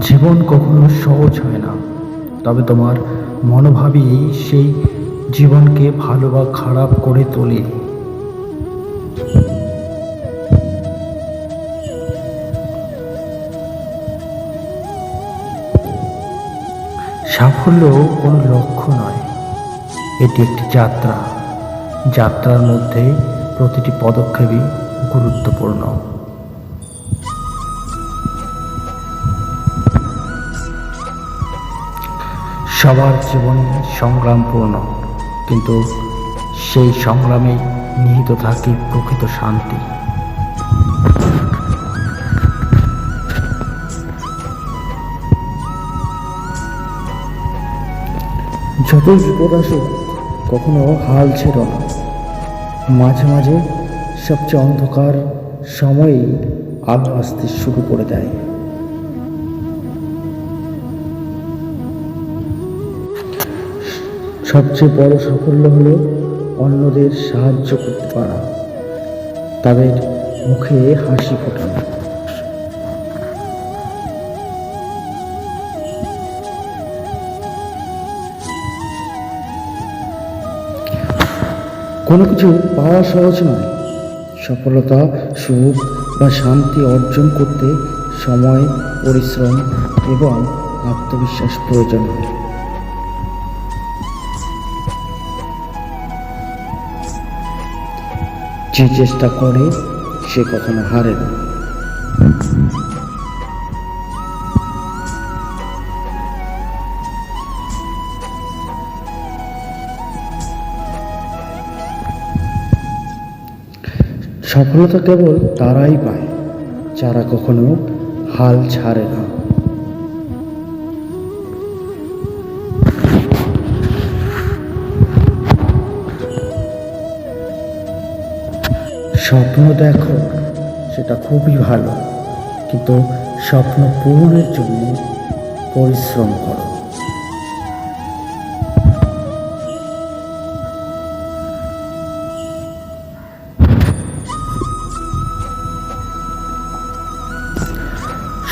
জীবন কখনো সহজ হয় না। তবে তোমার মনোভাবই সেই জীবনকে ভালো বা খারাপ করে তোলে। সাফল্য কোনো লক্ষ্য নয়, এটি একটি যাত্রা। যাত্রার মধ্যে প্রতিটি পদক্ষেপই গুরুত্বপূর্ণ। সবার জীবনে সংগ্রামপূর্ণ, কিন্তু সেই সংগ্রামে নিহিত থাকে প্রকৃত শান্তি। যতই বিপদ আসুক, কখনো হাল ছেড়ো না। মাঝে মাঝে সবচেয়ে অন্ধকার সময়ে আলো আসতে শুরু করে দেয়। সবচেয়ে বড় সাফল্য হলো অন্যদের সাহায্য করতে পারা। তাদের মুখে হাসি ফোটানো। কোনো কিছু পাওয়া সহজ নয়। সফলতা, সুখ বা শান্তি অর্জন করতে সময়, পরিশ্রম এবং আত্মবিশ্বাস প্রয়োজন হয়। যে চেষ্টা করে, সে কখনো হারে না। সফলতা কেবল তারাই পায়, যারা কখনো হাল ছাড়ে না। স্বপ্ন দেখো, সেটা খুবই ভালো। কিন্তু স্বপ্ন পূরণের জন্য পরিশ্রম করো।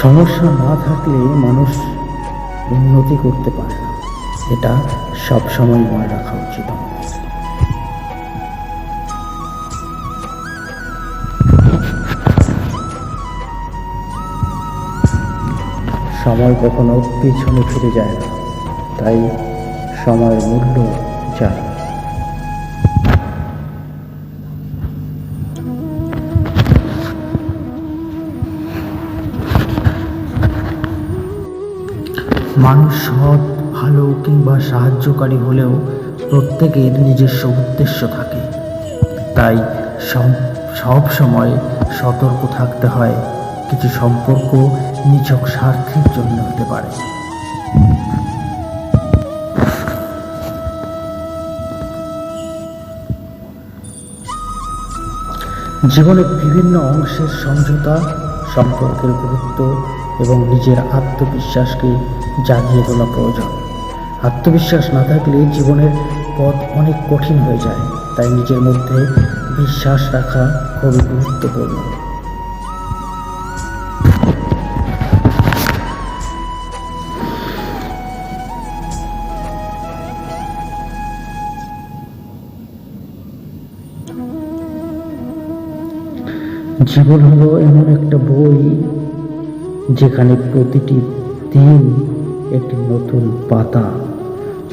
সমস্যা না থাকলে মানুষ উন্নতি করতে পারে না। এটা সবসময় মনে রাখা উচিত সময় কখনো পিছনে ফিরে যায় না, তাই সময়ের মূল্য জানা। মানুষ সৎ, ভালো কিংবা সাহায্যকারী হলেও প্রত্যেকের নিজস্ব উদ্দেশ্য থাকে। তাই সব সময় সতর্ক থাকতে হয় কিছু সম্পর্ক নিছক স্বার্থের জন্য হতে পারে। জীবনের বিভিন্ন অংশের সমঝোতা, সম্পর্কের গুরুত্ব এবং নিজের আত্মবিশ্বাসকে জাগিয়ে তোলা প্রয়োজন। আত্মবিশ্বাস না থাকলে জীবনের পথ অনেক কঠিন হয়ে যায়, তাই নিজের মধ্যে বিশ্বাস রাখা খুবই গুরুত্বপূর্ণ। জীবন হলো এমন একটা বই যেখানে প্রতিটি দিন একটি নতুন পাতা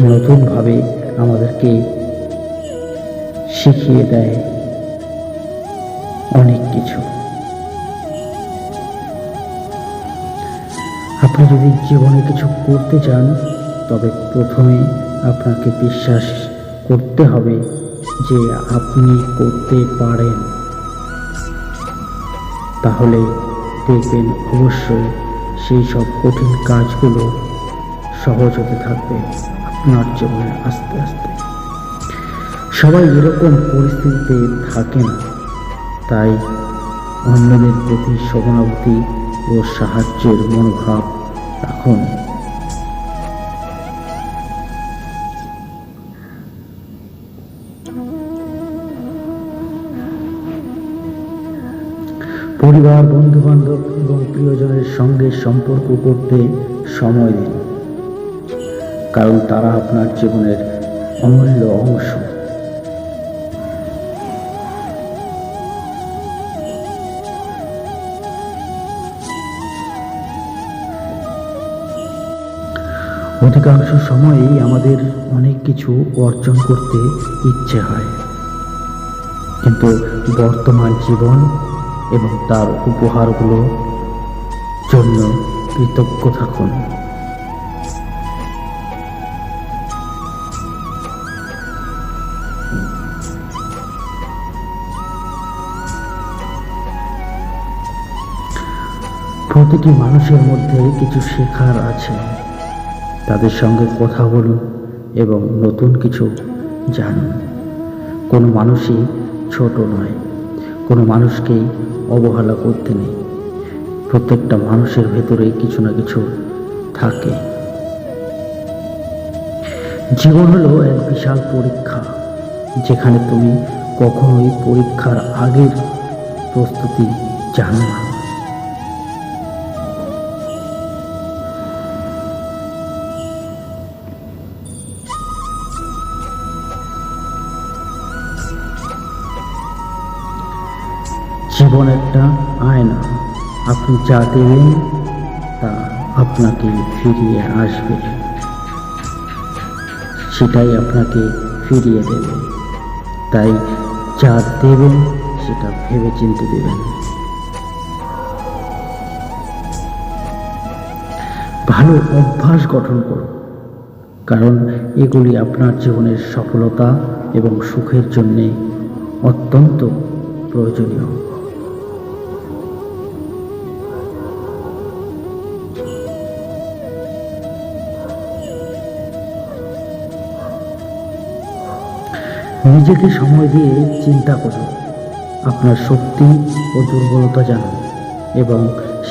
নতুনভাবে আমাদেরকে শিখিয়ে দেয় অনেক কিছু। আপনি যদি জীবনে কিছু করতে চান, তবে প্রথমে আপনাকে বিশ্বাস করতে হবে যে আপনি করতে পারেন। তাহলে দেখবেন অবশ্যই সেই সব কঠিন কাজগুলো সহজ হতে থাকবে আপনার জীবনে আস্তে আস্তে। সবাই এরকম পরিস্থিতিতে থাকে না তাই অন্যদের প্রতি সহানুভূতি ও সাহায্যের মনোভাব রাখুন। পরিবার বন্ধু বান্ধব এবং প্রিয়জনের সঙ্গে সম্পর্ক করতে সময় দিন। কারণ তারা আপনার জীবনের অমূল্য অংশ। অধিকাংশ সময়েই আমাদের অনেক কিছু অর্জন করতে ইচ্ছে হয়। কিন্তু বর্তমান জীবন এবং তার উপহারগুলো জন্য কৃতজ্ঞ থাকুন। প্রতিটি মানুষের মধ্যে কিছু শেখার আছে। তাদের সঙ্গে কথা বলুন এবং নতুন কিছু জানুন। কোনো মানুষই ছোট নয়। কোনো মানুষকেই অবহেলা করতে নেই। প্রত্যেকটা মানুষের ভেতরে কিছু না কিছু থাকে। জীবন হলো এক বিশাল পরীক্ষা, যেখানে তুমি কখনোই পরীক্ষার আগের প্রস্তুতি জানো না। জীবন একটা আয়না আপনি যা দেবেন তা আপনাকে ফিরিয়ে আসবে। সেটাই আপনাকে ফিরিয়ে দেবে। তাই যা দেবেন সেটা ভেবে চিনতে দেবেন। ভালো অভ্যাস গঠন করুন। কারণ এগুলি আপনার জীবনের সফলতা এবং সুখের জন্যে অত্যন্ত প্রয়োজনীয়। নিজেকে সময় দিয়ে চিন্তা করুন আপনার শক্তি ও দুর্বলতা জানুন এবং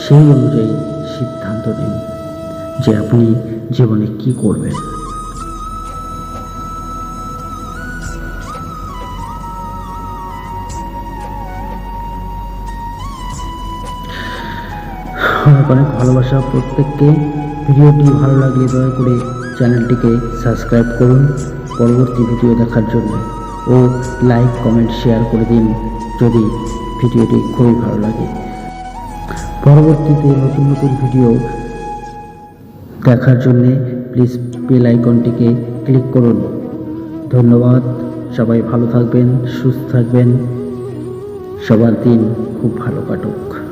সেই অনুযায়ী সিদ্ধান্ত নিন যে আপনি জীবনে কি করবেন। অনেক অনেক ভালোবাসা প্রত্যেককে। ভিডিওটি ভালো লাগলে দয়া করে চ্যানেলটিকে সাবস্ক্রাইব করুন। পরবর্তী ভিডিও দেখার জন্য ও লাইক, কমেন্ট, শেয়ার করে দিন যদি ভিডিওটি খুবই ভালো লাগে। পরবর্তীতে নতুন নতুন ভিডিও দেখার জন্যে প্লিজ বেল আইকনটিকে ক্লিক করুন। ধন্যবাদ, সবাই ভালো থাকবেন, সুস্থ থাকবেন, সবার দিন খুব ভালো কাটুক।